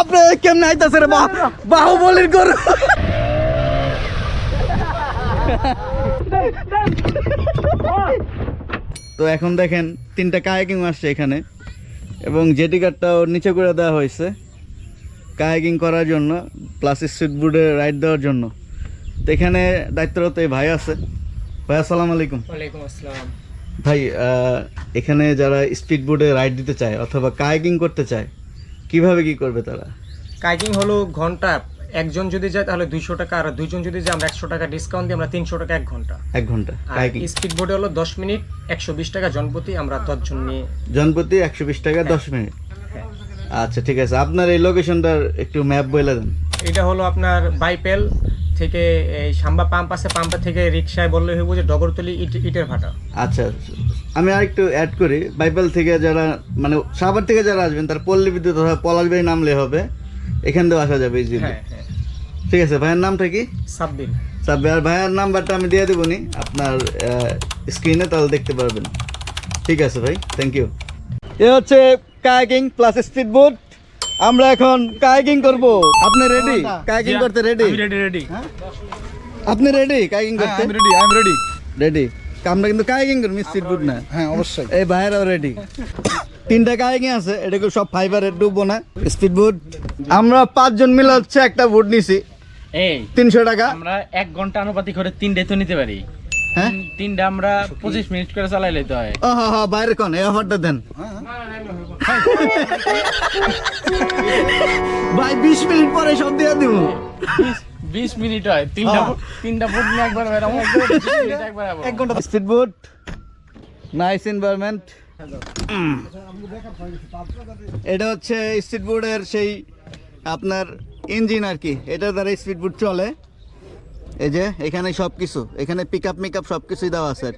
বাপরে কেমনে আইতাছে রে বাহ বাহুবলির গরু। তো এখন দেখেন তিনটা কায়াকিং আসছে এখানে। এবং জেটি কার্ডটাও নিচে করে দেওয়া হয়েছে। কায়াকিং করার জন্য প্লাস স্পিড বোর্ডে রাইড দেওয়ার জন্য। তো এখানে দায়িত্বরত এই ভাই আছে। ভাই আসসালামু আলাইকুম। ওয়ালাইকুম আসসালাম। ভাই আহ, এখানে যারা স্পিড বোর্ডে রাইড দিতে চায় অথবা কায়াকিং করতে চায় কীভাবে কি করবে তারা? কাইকিং হলো ঘণ্টা একজন যদি যায় তাহলে দুইশো টাকা আর দুইজন যদি যায় আমরা একশো টাকা ডিসকাউন্ট দিই আমরা তিনশো টাকা এক ঘণ্টা। এক ঘণ্টা। স্পিড বোর্ডে হলো দশ মিনিট একশো বিশ টাকা জনপতি আমরা দশজন নিয়ে জনপতি একশো বিশ টাকা দশ মিনিট। হ্যাঁ। আচ্ছা ঠিক আছে। আপনার এই লোকেশনটার একটু ম্যাপ বলে দেন। এটা হলো আপনার বাইপেল থেকে এই সাম্বা পাম্প আছে পাম্পা থেকে রিক্সায় বললে হইব যে ডগরতলি ইট ইটের ভাটা। আচ্ছা। আমি আরেকটু অ্যাড করি। বাইবেল থেকে যারা মানে সাভার থেকে যারা আসবেন তার পল্লী বিদ্যুৎ অথবা পলাশবাড়ি নামলে হবে। এখান থেকে আসা যাবে ইজিলি হ্যাঁ হ্যাঁ। ঠিক আছে ভাইয়ের নামটা কি? সাব্বির। সাব্বে আর ভাইয়ের নাম্বারটা আমি দিয়ে দেবো নি। আপনার স্ক্রিনে তাহলে দেখতে পারবেন। ঠিক আছে ভাই থ্যাংক ইউ এ হচ্ছে কায়াকিং প্লাস স্পিড বোট আমরা এখন কায়াকিং করব। আপনি রেডি কায়াকিং করতে রেডি রেডি রেডি আপনি রেডি কায়াকিং হ্যাঁ করতে? আমি ready I am ready ready আমরা কিন্তু কায়াকিং করব স্পিড বোট না। হ্যাঁ অবশ্যই। এই ভাইয়েরাও রেডি তিনটা কায়াকিং আছে এটাকে সব ফাইবারের ডুববো না স্পিড বোট আমরা পাঁচজন মিলে হচ্ছে একটা বুট নিছি। এই তিনশো টাকা। আমরা এক ঘণ্টা আনুপাতিক করে তিনটে তো নিতে পারি। হ্যাঁ? তিন- তিনটা আমরা পঁচিশ মিনিট করে চালাই লইতে হয়। ও হ্যাঁ হ্যাঁ বাইরে কোন? এই অফারটা দেন। ভাই বিশ মিনিট পরে সব দিয়ে দিব। বিশ- মিনিট হয়। তিনটা। তিনটা ফুট নিয়ে একবার বেরাবো একবার এক ঘণ্টা স্পিড বোট নাইস এনভায়রনমেন্ট এটা হচ্ছে স্পিড বোর্ডের সেই আপনার ইঞ্জিন আর কি। এটার দ্বারা স্পিড বোট চলে। এই যে এখানে সব কিছু এখানে পিক আপ মিক আপ সব কিছুই দেওয়া আছে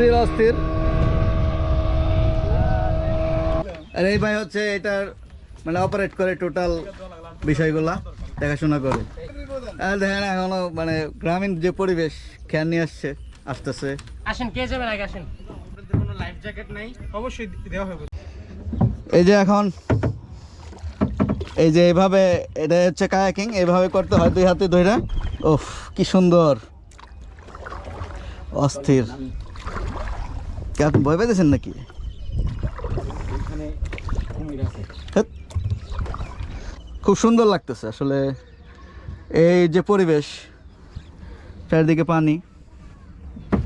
অস্থির অস্থির আর এই ভাই হচ্ছে এটার মানে অপারেট করে টোটাল বিষয়গুলা দেখাশোনা করে। আর দেখেন এখনও মানে গ্রামীণ যে পরিবেশ খেয়াল নিয়ে আসছে আসতেছে। আসেন কে যাবেন আগে আসেন। কোনো লাইফ জ্যাকেট নাই অবশ্যই দেওয়া হবে। এই যে এখন এই যে এইভাবে এটা হচ্ছে কায়াকিং এইভাবে করতে হয় দুই হাতে ধরে ওফ কি সুন্দর। অস্থির। কি আপনি ভয় পেতেছেন নাকি? খুব সুন্দর লাগতেছে আসলে। এই যে পরিবেশ চারিদিকে পানি।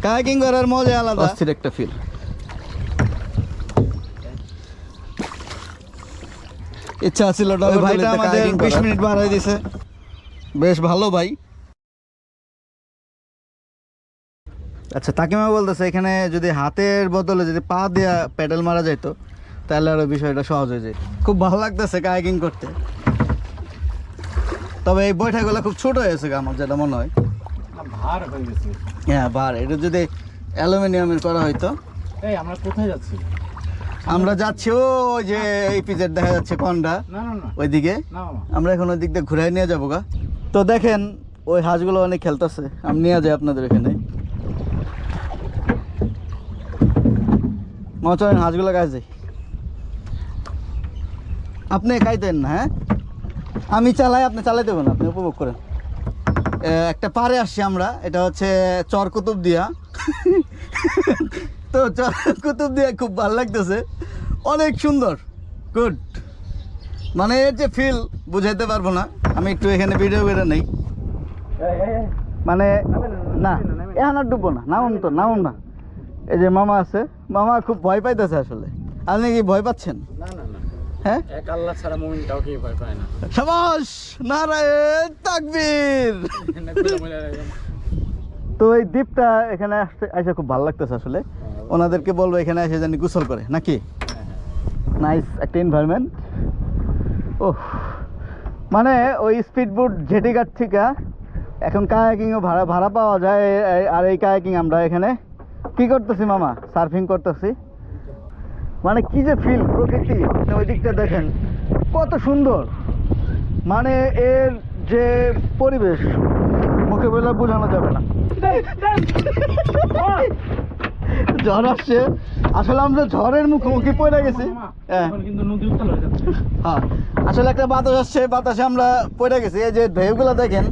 কায়াকিং করার মজা আলাদা। অস্থির একটা ফিল ইচ্ছা ছিল ভাইটা আমাদের বিশ মিনিট বাড়াই দিছে। বেশ ভালো ভাই। আচ্ছা তাকিমা বলতেছে এখানে যদি হাতের বদলে যদি পা দেওয়া প্যাডেল মারা যেত তাহলে আরও বিষয়টা সহজ হয়ে যায় খুব ভালো লাগতেছে কায়াকিং করতে। তবে এই বৈঠাগুলো খুব ছোট হয়েছে আমার যেটা মনে হয়। ভার হয়ে গেছে। হ্যাঁ ভার। এটা যদি অ্যালুমিনিয়ামের করা হয়তো এই আমরা কোথায় যাচ্ছি? আমরা যাচ্ছি ওই যে এই পিজের দেখা যাচ্ছে কন্ডা। ওইদিকে। আমরা এখন ওই দিক দিয়ে ঘুরাই নিয়ে যাব গা। তো দেখেন ওই হাঁসগুলো অনেক খেলতেছে। আমি নিয়ে যাই আপনাদের এখানে। চলেন হাঁসগুলো কাজ আপনি খাইতেন না হ্যাঁ? আমি চালাই, আপনি চালাই দেবেন, আপনি উপভোগ করেন। একটা পারে আসছি আমরা, এটা হচ্ছে চর কুতুব দিয়া। তো চর কুতুব দিয়া খুব ভালো লাগতেছে। অনেক সুন্দর, গুড। মানে এর যে ফিল বুঝাইতে পারব না। আমি একটু এখানে ভিডিও করে নেই। মানে না, এখন আর ডুববো না, নামুন তো, নামুন না। এই যে মামা আছে মামা খুব ভয় পাইতেছে আসলে। আপনি কি ভয় পাচ্ছেন? না না না। হ্যাঁ? এক আল্লাহ ছাড়া মুমিন কাউকে ভয় পায় না। সাবাস নারায়ণ তাকবীর। তো এই দ্বীপটা এখানে আসতে এসে খুব ভালো লাগতেছে আসলে। ওনাদেরকে বলব এখানে এসে জানি গোসল করে নাকি? নাইস একটা এনভায়রনমেন্ট ও মানে ওই স্পিড বোট জেটিঘাট থেকে এখন কায়াকিংও ভাড়া ভাড়া পাওয়া যায় আর এই কায়াকিং আমরা এখানে কি করতেছি মামা? সার্ফিং করতেছি। মানে কি যে ফিল প্রকৃতি? ওই দিকটা দেখেন। কত সুন্দর। মানে এর যে পরিবেশ মুখে বলে বোঝানো যাবে না। ঝড় আসছে। আসলে আমরা ঝড়ের মুখোমুখি পড়ে গেছি। হ্যাঁ। হয়ে হ্যাঁ। আসলে একটা বাতাস আসছে বাতাসে আমরা পড়ে গেছি। এই যে ঢেউগুলো দেখেন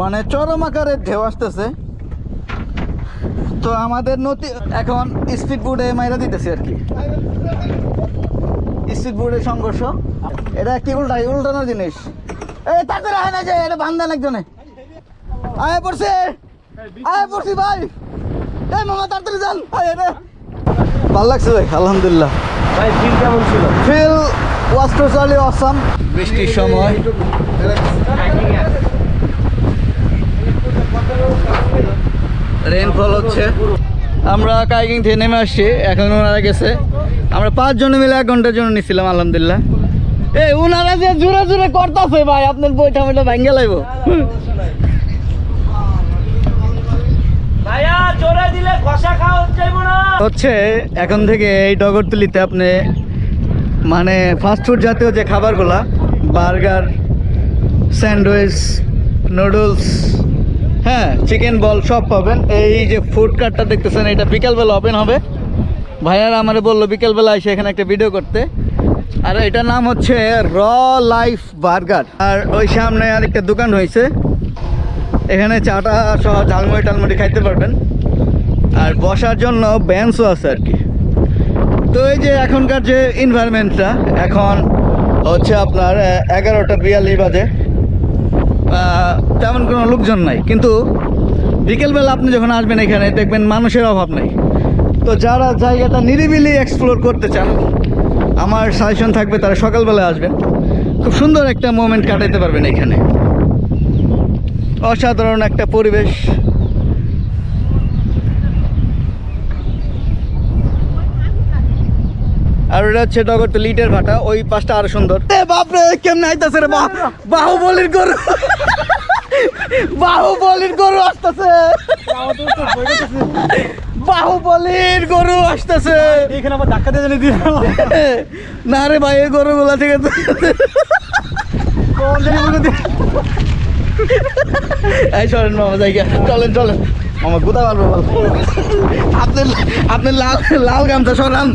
মানে চরম আকারের ঢেউ আসতেছে। তো আমাদের নদী এখন স্পিড বোর্ডে মাইরা দিতেছি আর কি। স্পিড বোর্ডের সংঘর্ষ। এটা কি উল্টা? উল্টানোর জিনিস। এই তাড়াতাড়ি হয় না যে এটা বান্ধান একজনে। আয় পড়ছে। আয় পড়ছি ভাই। এই মামা তাড়াতাড়ি যান। আয় রে ভালো লাগছে ভাই আলহামদুলিল্লাহ। ভাই ফিল কেমন ছিল? ফিল ওয়াজ টোটালি অসাম বৃষ্টির সময়। হচ্ছে। আমরা কাইকিং থেকে নেমে আসছি এখন ওনারা গেছে। আমরা পাঁচজনে মিলে এক ঘণ্টার জন্য নিছিলাম আলহামদুলিল্লাহ। এই ওনারা যে জোরে জোরে করতেছে ভাই আপনার বইটা মেটা ভেঙে লাইব। ভাইয়া জোরে দিলে ঘষা খাওয়া যাইব না। হচ্ছে এখন থেকে এই ডগরতুলিতে আপনি মানে ফাস্টফুড জাতীয় যে খাবারগুলা বার্গার স্যান্ডউইচ নুডলস হ্যাঁ চিকেন বল সব পাবেন। এই যে ফুড কার্টটা দেখতেছেন, এটা বিকালবেলা ওপেন হবে। ভাইয়ারা আমারে বলল, বিকেলবেলা এসে এখানে একটা ভিডিও করতে। আর এটার নাম হচ্ছে র লাইফ বার্গার আর ওই সামনে আরেকটা দোকান হয়েছে এখানে চাটা সহ ঝালমুড়ি টালমুড়ি খাইতে পারবেন। আর বসার জন্য বেঞ্চও আছে আর কি তো এই যে এখনকার যে এনভায়রনমেন্টটা এখন হচ্ছে আপনার এগারোটা বিয়াল্লিশ বাজে। তেমন কোনো লোকজন নাই। কিন্তু বিকেলবেলা আপনি যখন আসবেন এখানে, দেখবেন মানুষের অভাব নাই। তো যারা জায়গাটা নিরিবিলি এক্সপ্লোর করতে চান, আমার সাজেশন থাকবে তারা সকালবেলা আসবেন। খুব সুন্দর একটা মোমেন্ট কাটাইতে পারবেন এখানে। অসাধারণ একটা পরিবেশ। আর ওটা হচ্ছে ডগরতলি ইটের ভাটা ওই পাশটা আরও সুন্দর। এ বাপরে কেমনে আইতাছে রে বাহ বাহুবলির গরু। বাহুবলির গরু আসতেছে। বাহুবলির গরু আসতেছে। এখানে আবার ধাক্কা দিয়ে দিয়ে না রে ভাই এই গরুগুলা থেকে এই চলেন মামা জায়গা চলেন চলেন। মামা গুদা মারবো আপনার আপনি আপনি লাল লাল গামছা সরান।